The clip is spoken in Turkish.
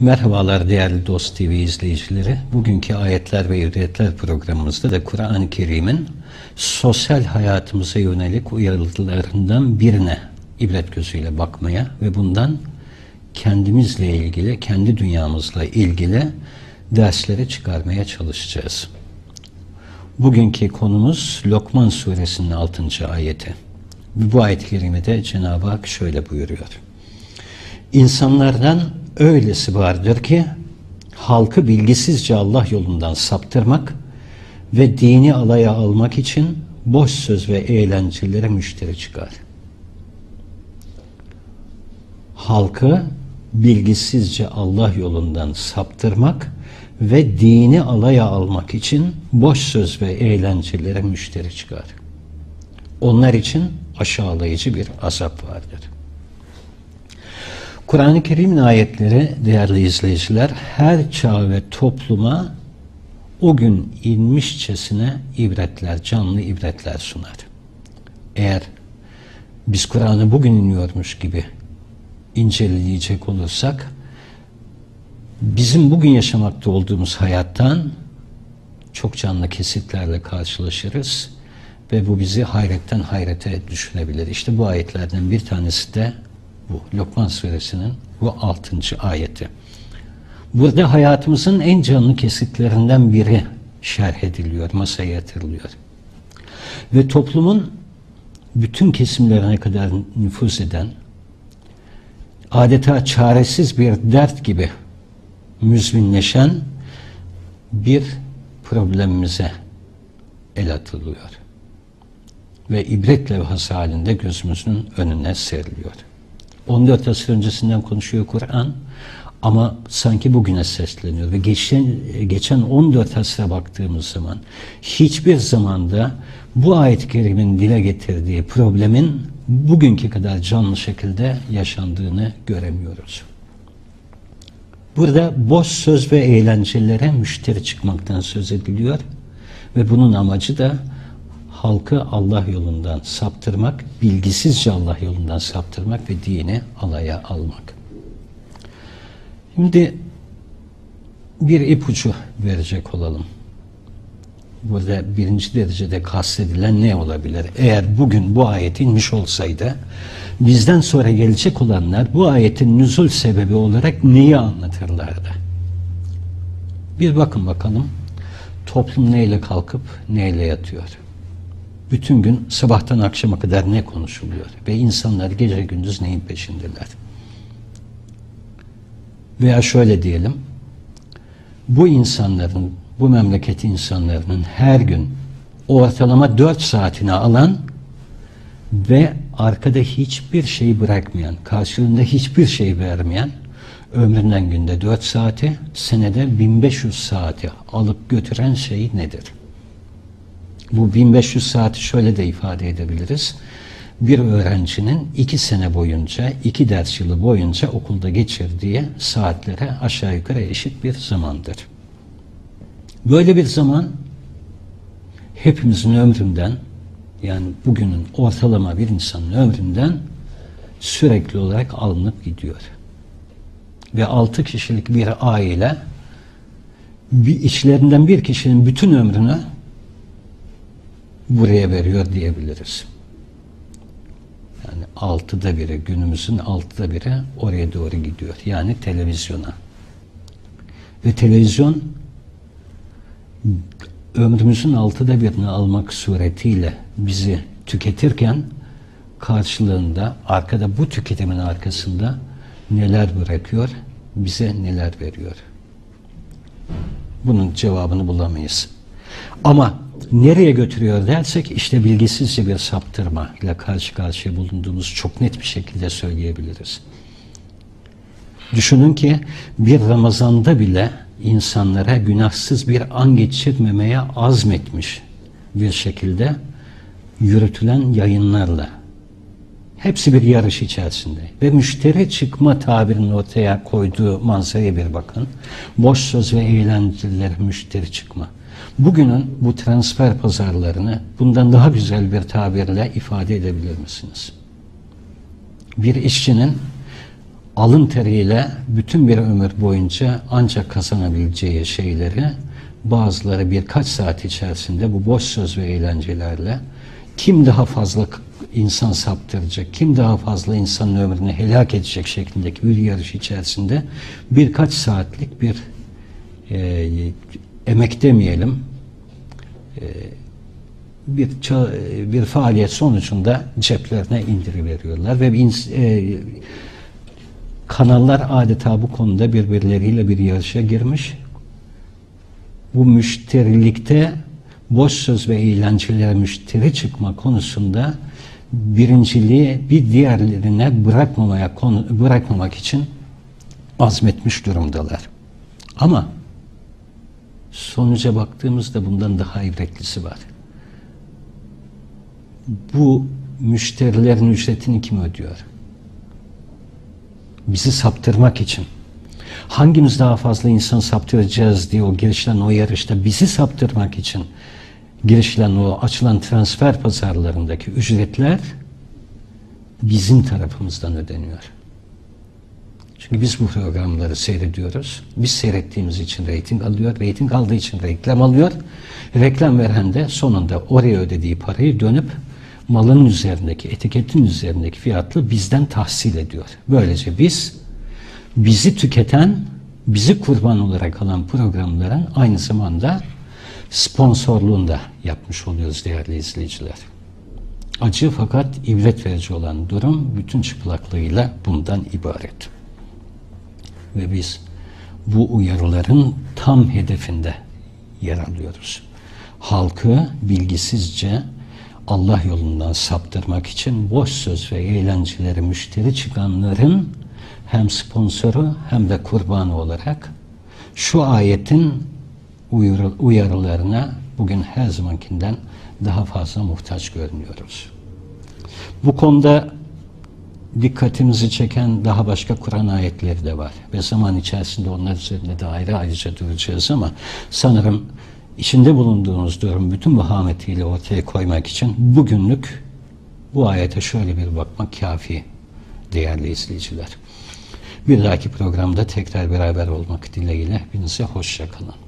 Merhabalar değerli Dost TV izleyicileri. Bugünkü Ayetler ve İbretler programımızda da Kur'an-ı Kerim'in sosyal hayatımıza yönelik uyarılarından birine ibret gözüyle bakmaya ve bundan kendimizle ilgili, kendi dünyamızla ilgili dersleri çıkarmaya çalışacağız. Bugünkü konumuz Lokman suresinin 6. ayeti. Bu ayet-i kerimede Cenab-ı Hak şöyle buyuruyor. İnsanlardan öylesi vardır ki halkı bilgisizce Allah yolundan saptırmak ve dini alaya almak için boş söz ve eğlencelere müşteri çıkar. Halkı bilgisizce Allah yolundan saptırmak ve dini alaya almak için boş söz ve eğlencelere müşteri çıkar. Onlar için aşağılayıcı bir azap vardır. Kur'an-ı Kerim'in ayetleri değerli izleyiciler her çağ ve topluma o gün inmişçesine ibretler, canlı ibretler sunar. Eğer biz Kur'an'ı bugün iniyormuş gibi inceleyecek olursak bizim bugün yaşamakta olduğumuz hayattan çok canlı kesitlerle karşılaşırız ve bu bizi hayretten hayrete düşürebilir. İşte bu ayetlerden bir tanesi de bu. Lokman suresinin bu altıncı ayeti. Burada hayatımızın en canlı kesitlerinden biri şerh ediliyor, masaya yatırılıyor. Ve toplumun bütün kesimlerine kadar nüfuz eden, adeta çaresiz bir dert gibi müzminleşen bir problemimize el atılıyor. Ve ibret levhası halinde gözümüzün önüne seriliyor. 14 asır öncesinden konuşuyor Kur'an. Ama sanki bugüne sesleniyor. Ve geçen, geçen 14 asra baktığımız zaman hiçbir zamanda bu ayet-i kerimin dile getirdiği problemin bugünkü kadar canlı şekilde yaşandığını göremiyoruz. Burada boş söz ve eğlencelere müşteri çıkmaktan söz ediliyor. Ve bunun amacı da halkı Allah yolundan saptırmak, bilgisizce Allah yolundan saptırmak ve dini alaya almak. Şimdi bir ipucu verecek olalım. Burada birinci derecede kastedilen ne olabilir? Eğer bugün bu ayet inmiş olsaydı bizden sonra gelecek olanlar bu ayetin nüzul sebebi olarak neyi anlatırlardı? Bir bakın bakalım toplum neyle kalkıp neyle yatıyor? Bütün gün sabahtan akşama kadar ne konuşuluyor ve insanlar gece gündüz neyin peşindeler. Veya şöyle diyelim, bu insanların, bu memleket insanlarının her gün ortalama dört saatini alan ve arkada hiçbir şey bırakmayan, karşılığında hiçbir şey vermeyen, ömründen günde dört saati, senede 1500 saati alıp götüren şey nedir? Bu 1500 saati şöyle de ifade edebiliriz. Bir öğrencinin iki sene boyunca, iki ders yılı boyunca okulda geçirdiği saatlere aşağı yukarı eşit bir zamandır. Böyle bir zaman hepimizin ömründen yani bugünün ortalama bir insanın ömründen sürekli olarak alınıp gidiyor. Ve altı kişilik bir aile bir içlerinden bir kişinin bütün ömrünü buraya veriyor diyebiliriz. Yani altıda biri, günümüzün altıda biri oraya doğru gidiyor. Yani televizyona. Ve televizyon ömrümüzün altıda birini almak suretiyle bizi tüketirken karşılığında arkada bu tüketimin arkasında neler bırakıyor, bize neler veriyor. Bunun cevabını bulamayız. Ama nereye götürüyor dersek işte bilgisizce bir saptırma ile karşı karşıya bulunduğumuz çok net bir şekilde söyleyebiliriz. Düşünün ki bir Ramazan'da bile insanlara günahsız bir an geçirmemeye azmetmiş bir şekilde yürütülen yayınlarla hepsi bir yarış içerisinde ve müşteri çıkma tabirinin ortaya koyduğu manzaraya bir bakın. Boş söz ve eğlenceler müşteri çıkma bugünün bu transfer pazarlarını bundan daha güzel bir tabirle ifade edebilir misiniz? Bir işçinin alın teriyle bütün bir ömür boyunca ancak kazanabileceği şeyleri bazıları birkaç saat içerisinde bu boş söz ve eğlencelerle kim daha fazla insan saptıracak, kim daha fazla insanın ömrünü helak edecek şeklindeki bir yarış içerisinde birkaç saatlik bir e, emek demeyelim, e, bir e, bir faaliyet sonucunda ceplerine indiriveriyorlar ve e, kanallar adeta bu konuda birbirleriyle bir yarışa girmiş. Bu müşterilikte boş söz ve eğlencelere müşteri çıkma konusunda birinciliği bir diğerlerine bırakmamaya konu, bırakmamak için azmetmiş durumdalar. Ama sonuca baktığımızda bundan daha ibretlisi var. Bu müşterilerin ücretini kim ödüyor? Bizi saptırmak için. Hangimiz daha fazla insan saptıracağız diye o girişilen o yarışta bizi saptırmak için girişilen o açılan transfer pazarlarındaki ücretler bizim tarafımızdan ödeniyor. Çünkü biz bu programları seyrediyoruz. Biz seyrettiğimiz için reyting alıyor. Reyting aldığı için reklam alıyor. Reklam veren de sonunda oraya ödediği parayı dönüp malın üzerindeki, etiketin üzerindeki fiyatlı bizden tahsil ediyor. Böylece biz bizi tüketen, bizi kurban olarak alan programların aynı zamanda sponsorluğunu da yapmış oluyoruz değerli izleyiciler. Acı fakat ibret verici olan durum bütün çıplaklığıyla bundan ibaret. Ve biz bu uyarıların tam hedefinde yer alıyoruz. Halkı bilgisizce Allah yolundan saptırmak için boş söz ve eğlenceleri müşteri çıkanların hem sponsoru hem de kurbanı olarak şu ayetin uyarı- uyarılarına bugün her zamankinden daha fazla muhtaç görünüyoruz. Bu konuda dikkatimizi çeken daha başka Kur'an ayetleri de var. Ve zaman içerisinde onlar üzerinde de ayrı ayrıca duracağız ama sanırım içinde bulunduğumuz durum bütün vahametiyle ortaya koymak için bugünlük bu ayete şöyle bir bakmak kafi değerli izleyiciler. Bir dahaki programda tekrar beraber olmak dileğiyle hepinize hoşça kalın.